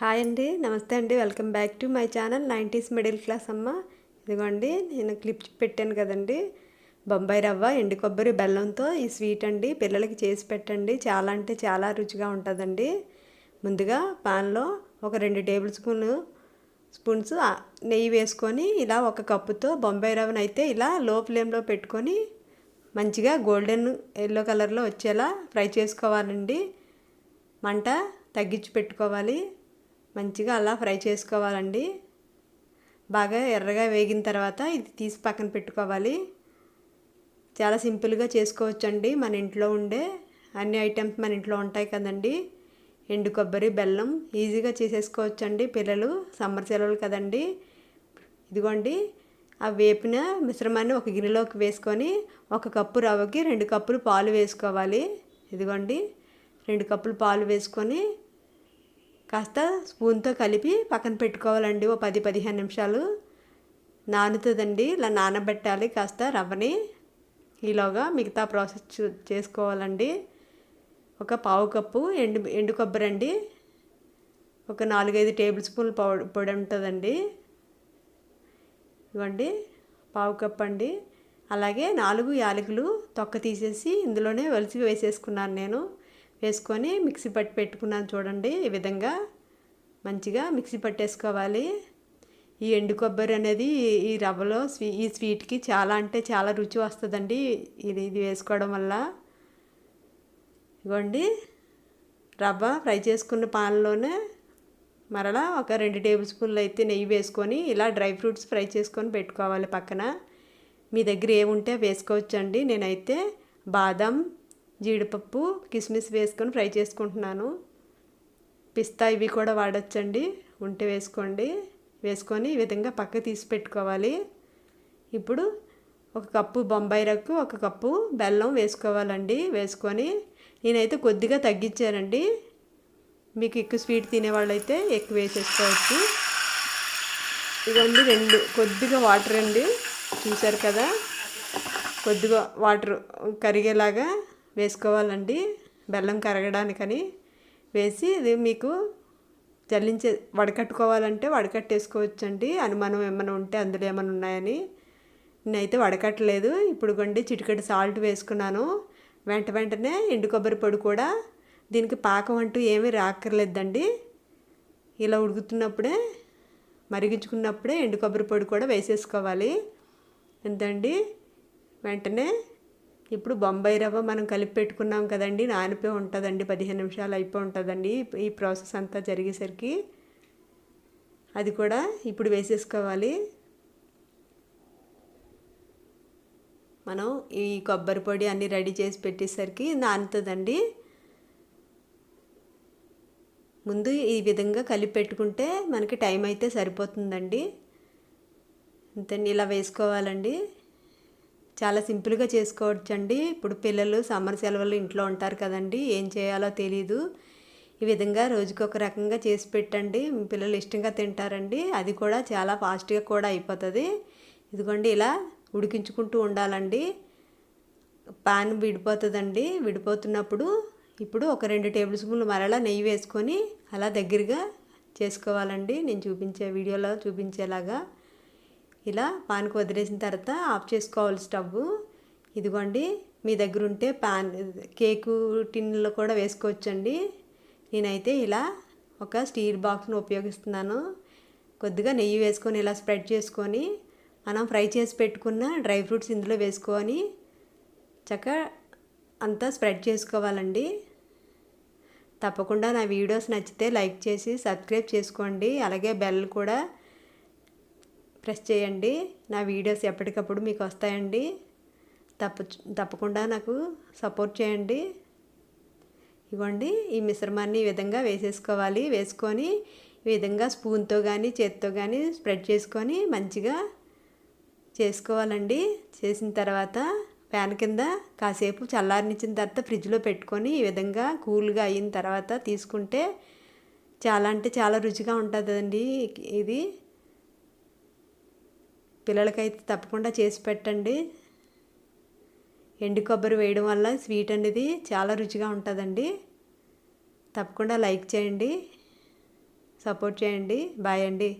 Hi అండి నమస్తే అండి. Welcome back to my channel nineties middle class అమ్మ. ఇదిగోండి నేను క్లిప్స్ పెట్టాను కదండి. బొంబాయి రవ్వ ఎండు కొబ్బరి బెల్లంతో ఈ స్వీట్ అండి. పిల్లలకి చేసి పెట్టండి. చాలా అంటే చాలా రుచిగా ఉంటుందండి. ముందుగా పాన్లో ఒక రెండు టేబుల్ స్పూన్ స్పూన్స్ నెయ్యి వేసుకొని ఇలా ఒక కప్పుతో బొంబాయి రవ్వను అయితే ఇలా లో ఫ్లేమ్లో పెట్టుకొని మంచిగా గోల్డెన్ ఎల్లో కలర్లో వచ్చేలా ఫ్రై చేసుకోవాలండి. మంట తగ్గించి పెట్టుకోవాలి. మంచిగా అలా ఫ్రై చేసుకోవాలండి. బాగా ఎర్రగా వేగిన తర్వాత ఇది తీసి పక్కన పెట్టుకోవాలి. చాలా సింపుల్గా చేసుకోవచ్చండి మన ఇంట్లో ఉండే అన్ని ఐటమ్స్ మన ఇంట్లో ఉంటాయి కదండి. ఎండు కొబ్బరి బెల్లం ఈజీగా చేసేసుకోవచ్చండి పిల్లలు సమ్మర్ సెలవులు కదండి. ఇదిగోండి ఆ వేపిన మిశ్రమాన్ని ఒక గిన్నెలోకి వేసుకొని ఒక కప్పు రవ్వకి రెండు కప్పులు పాలు వేసుకోవాలి. ఇదిగోండి రెండు కప్పులు పాలు వేసుకొని కాస్త స్పూన్తో కలిపి పక్కన పెట్టుకోవాలండి ఓ పది పదిహేను నిమిషాలు. నానుతుందండి ఇలా నానబెట్టాలి కాస్త రవ్వని. ఈలోగా మిగతా ప్రాసెస్ చేసుకోవాలండి. ఒక పావు కప్పు ఎండు ఎండు కొబ్బరి అండి. ఒక నాలుగైదు టేబుల్ స్పూన్లు పౌడర్ పొడి ఉంటుందండి. ఇవ్వండి పావు కప్పు అండి. అలాగే నాలుగు యాలకులు తొక్క తీసేసి ఇందులోనే వలిసి వేసేసుకున్నాను నేను. వేసుకొని మిక్సీ పట్టి పెట్టుకున్నాను చూడండి ఈ విధంగా. మంచిగా మిక్సీ పట్టేసుకోవాలి. ఈ ఎండు కొబ్బరి అనేది ఈ రవ్వలో స్వీ ఈ స్వీట్కి చాలా అంటే చాలా రుచి వస్తుందండి ఇది ఇది వేసుకోవడం వల్ల. ఇవ్వండి రవ్వ ఫ్రై చేసుకున్న పాన్లోనే మరలా ఒక రెండు టేబుల్ స్పూన్లు అయితే నెయ్యి వేసుకొని ఇలా డ్రై ఫ్రూట్స్ ఫ్రై చేసుకొని పెట్టుకోవాలి పక్కన. మీ దగ్గర ఏముంటే వేసుకోవచ్చండి. నేనైతే బాదం జీడిపప్పు కిస్మిస్ వేసుకొని ఫ్రై చేసుకుంటున్నాను. పిస్తా ఇవి కూడా వాడచ్చండి. ఉంటే వేసుకోండి. వేసుకొని ఈ విధంగా పక్క తీసి పెట్టుకోవాలి. ఇప్పుడు ఒక కప్పు బొంబాయిరకు ఒక కప్పు బెల్లం వేసుకోవాలండి. వేసుకొని నేనైతే కొద్దిగా తగ్గించానండి. మీకు ఎక్కువ స్వీట్ తినేవాళ్ళైతే ఎక్కువ వేసేసుకోవచ్చు. ఇదండి రెండు కొద్దిగా వాటర్ అండి. చూసారు కదా? కొద్దిగా వాటర్ కరిగేలాగా వేసుకోవాలండి. బెల్లం కరగడానికని వేసి ఇది మీకు జల్లించే వడకట్టుకోవాలంటే వడకట్టేసుకోవచ్చండి. అనుమానం ఏమైనా ఉంటే అందులో ఏమైనా ఉన్నాయని నేనైతే వడకట్టలేదు. ఇప్పుడు కొండి చిటికెడు సాల్ట్ వేసుకున్నాను. వెంట వెంటనే ఎండు కొబ్బరి పొడి కూడా. దీనికి పాకం అంటూ ఏమీ రాక్కర్లేదండి. ఇలా ఉడుకుతున్నప్పుడే మరిగించుకున్నప్పుడే ఎండు కొబ్బరి పొడి కూడా వేసేసుకోవాలి. ఎంతండి? వెంటనే ఇప్పుడు బొంబాయి రవ్వ మనం కలిపి పెట్టుకున్నాం కదండి నానిపోయి ఉంటుందండి పదిహేను నిమిషాలు అయిపోయి ఉంటుందండి. ఈ ప్రాసెస్ అంతా జరిగేసరికి అది కూడా ఇప్పుడు వేసేసుకోవాలి. మనం ఈ కొబ్బరి పొడి అన్నీ రెడీ చేసి పెట్టేసరికి నానుతుందండి. ముందు ఈ విధంగా కలిపి పెట్టుకుంటే మనకి టైం అయితే సరిపోతుందండి. ఇంత ఇలా వేసుకోవాలండి. చాలా సింపుల్గా చేసుకోవచ్చండి. ఇప్పుడు పిల్లలు సమ్మర్ సెలవులు ఇంట్లో ఉంటారు కదండి ఏం చేయాలో తెలీదు. ఈ విధంగా రోజుకి ఒక రకంగా చేసి పెట్టండి. పిల్లలు ఇష్టంగా తింటారండి. అది కూడా చాలా ఫాస్ట్గా కూడా అయిపోతుంది. ఇదిగోండి ఇలా ఉడికించుకుంటూ ఉండాలండి. పాన్ విడిపోతుందండి. విడిపోతున్నప్పుడు ఇప్పుడు ఒక రెండు టేబుల్ స్పూన్లు మరలా నెయ్యి వేసుకొని అలా దగ్గరగా చేసుకోవాలండి. నేను చూపించే వీడియోలో చూపించేలాగా. ఇలా పాన్కు వదిలేసిన తర్వాత ఆఫ్ చేసుకోవాలి స్టవ్. ఇదిగోండి మీ దగ్గర ఉంటే పాన్ కేకు టిన్లో కూడా వేసుకోవచ్చండి. నేనైతే ఇలా ఒక స్టీల్ బాక్స్ను ఉపయోగిస్తున్నాను. కొద్దిగా నెయ్యి వేసుకొని ఇలా స్ప్రెడ్ చేసుకొని మనం ఫ్రై చేసి పెట్టుకున్న డ్రై ఫ్రూట్స్ ఇందులో వేసుకొని చక్కగా అంతా స్ప్రెడ్ చేసుకోవాలండి. తప్పకుండా నా వీడియోస్ నచ్చితే లైక్ చేసి సబ్స్క్రైబ్ చేసుకోండి. అలాగే బెల్ కూడా ప్రెస్ చేయండి. నా వీడియోస్ ఎప్పటికప్పుడు మీకు వస్తాయండి. తప్ప తప్పకుండా నాకు సపోర్ట్ చేయండి. ఇవ్వండి. ఈ మిశ్రమాన్ని ఈ విధంగా వేసేసుకోవాలి. వేసుకొని ఈ విధంగా స్పూన్తో కానీ చేతితో కానీ స్ప్రెడ్ చేసుకొని మంచిగా చేసుకోవాలండి. చేసిన తర్వాత ఫ్యాన్ కింద కాసేపు చల్లారినిచ్చిన తర్వాత ఫ్రిడ్జ్లో పెట్టుకొని ఈ విధంగా కూల్గా అయిన తర్వాత తీసుకుంటే చాలా అంటే చాలా రుచిగా ఉంటుందండి ఇది. పిల్లలకైతే తప్పకుండా చేసి పెట్టండి. ఎండు కొబ్బరి వేయడం వల్ల స్వీట్ అనేది చాలా రుచిగా ఉంటుందండి. తప్పకుండా లైక్ చేయండి. సపోర్ట్ చేయండి. బాయ్ అండి.